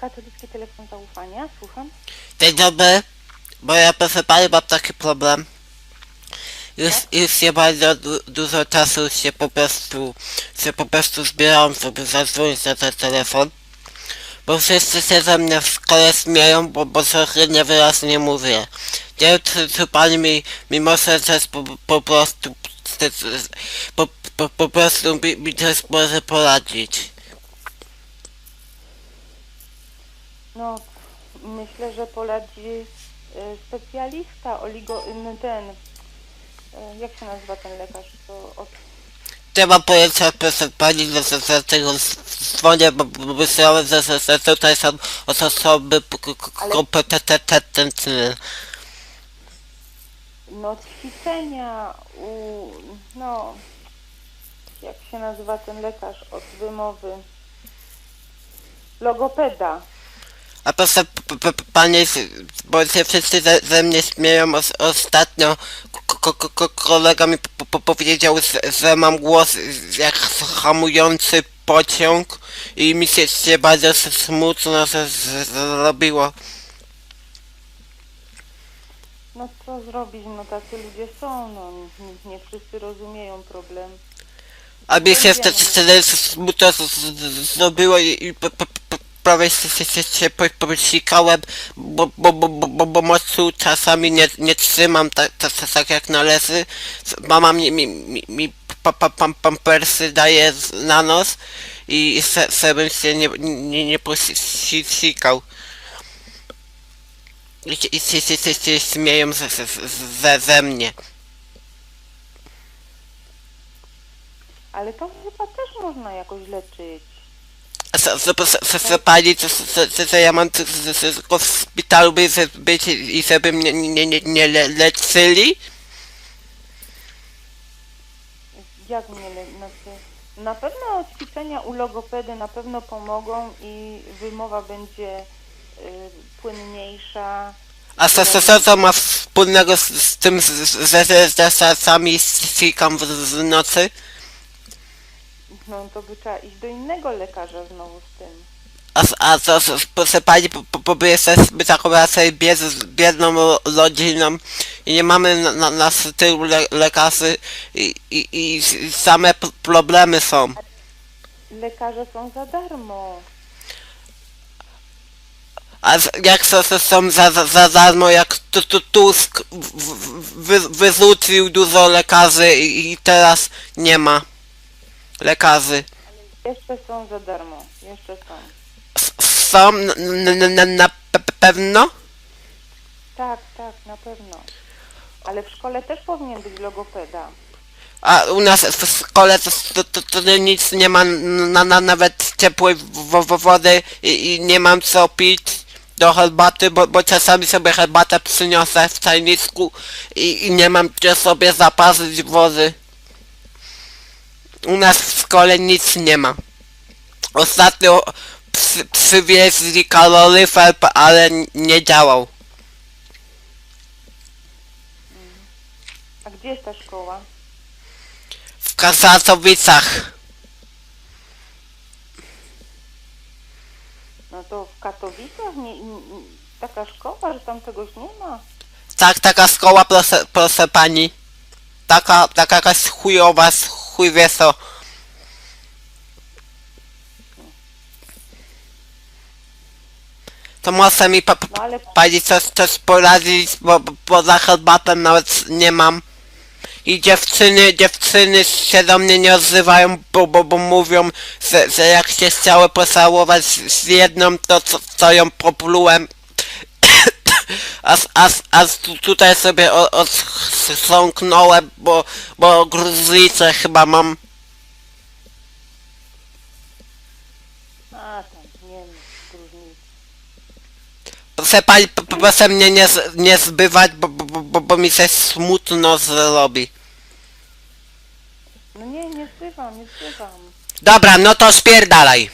Katolicki telefon zaufania, słucham. Dzień dobry, bo ja proszę pani mam taki problem. Już, już nie bardzo du dużo czasu się po prostu, się po prostu zbierałem, żeby zadzwonić na ten telefon. Bo wszyscy się ze mnie w szkole śmieją, bo, bo trochę niewyraźnie mówię. Nie wiem, czy, czy pani mi, mi może coś po, po prostu, po, po, po prostu mi, mi coś może poradzić. No, myślę, że poradzi y, specjalista, oligo, ten, y, jak się nazywa ten lekarz, to od, mam pojęcia, proszę pani, że tego dzwonię, bo, myślałem, że, że, że tutaj są osoby kompetentne. no ćwiczenia u, no, jak się nazywa ten lekarz od wymowy, logopeda. A proszę p- p- p- pani, bo się wszyscy ze, ze mnie śmieją, os, ostatnio k- k- k- kolega mi po, po, powiedział, że, że mam głos jak hamujący pociąg i mi się, się bardzo smutno z- zrobiło. No co zrobić, no tacy ludzie są, no nie, nie wszyscy rozumieją problem. A mi się wtedy smutno z- z- zrobiło i, prawie się, się, się, się po- posikałem, bo, bo, bo, bo, bo, bo moczu czasami nie, nie trzymam tak, tak, tak, jak należy. Mama mi, mi, mi, mi pa, pa, pam, pampersy daje na nos i se, se bym się nie, nie, nie posikał. I, i się, się, się, się śmieją ze, ze, ze mnie. Ale to chyba też można jakoś leczyć. Co, co, co, co, co co, co, co, co ja mam co, co, co, tylko w szpitalu by, że- być i żeby mnie nie, nie, nie le, leczyli? Jak mnie le- znaczy, na pewno ćwiczenia u logopedy na pewno pomogą i wymowa będzie y, płynniejsza. A co, co, co to ma wspólnego z, z tym, że, że, że czasami sikam w, w nocy? No to by trzeba iść do innego lekarza znowu z tym. A, a co, co, proszę pani, my jesteśmy taką raczej bied, biedną ro- rodziną i nie mamy na, na nas tylu le, lekarzy i, i, i same problemy są. Lekarze są za darmo. A jak to, są za, za, za darmo, jak tu, tu, Tusk wy, wyrzucił dużo lekarzy i, i teraz nie ma lekarzy. Jeszcze są za darmo. Jeszcze są. S- Są n- n- n- na pe- pewno? Tak, tak, na pewno. Ale w szkole też powinien być logopeda. A u nas w szkole to, to, to, to nic nie ma na, na, nawet ciepłej wody i, i nie mam co pić do herbaty, bo, bo czasami sobie herbatę przyniosę w czajniczku i, i nie mam gdzie sobie zaparzyć wody. U nas w szkole nic nie ma. Ostatnio przy, przywieźli kaloryfer, ale nie działał. A gdzie jest ta szkoła? W Kasatowicach. No to w Katowicach nie, nie, taka szkoła, że tam czegoś nie ma. Tak, taka szkoła, proszę, proszę pani. Taka, taka jakaś chujowa, chuj wie co. To może mi pa, pa, No pani coś, coś poradzić, bo, bo, za nawet nie mam. I dziewczyny, dziewczyny się do mnie nie odzywają, bo, bo, bo mówią, że, że jak się chciały pocałować z, z jedną, to co, co ją poplułem. A, s- a, s- a s- tu, tutaj sobie o- odsąknąłem, bo, bo gruźlicę chyba mam. a tam nie wiem, różnicy. Proszę pani, p- p- proszę mnie nie, z- nie zbywać, bo, bo, bo- bo, bo mi się smutno zrobi. No nie, nie zbywam, nie zbywam. Dobra, no to spierdalaj.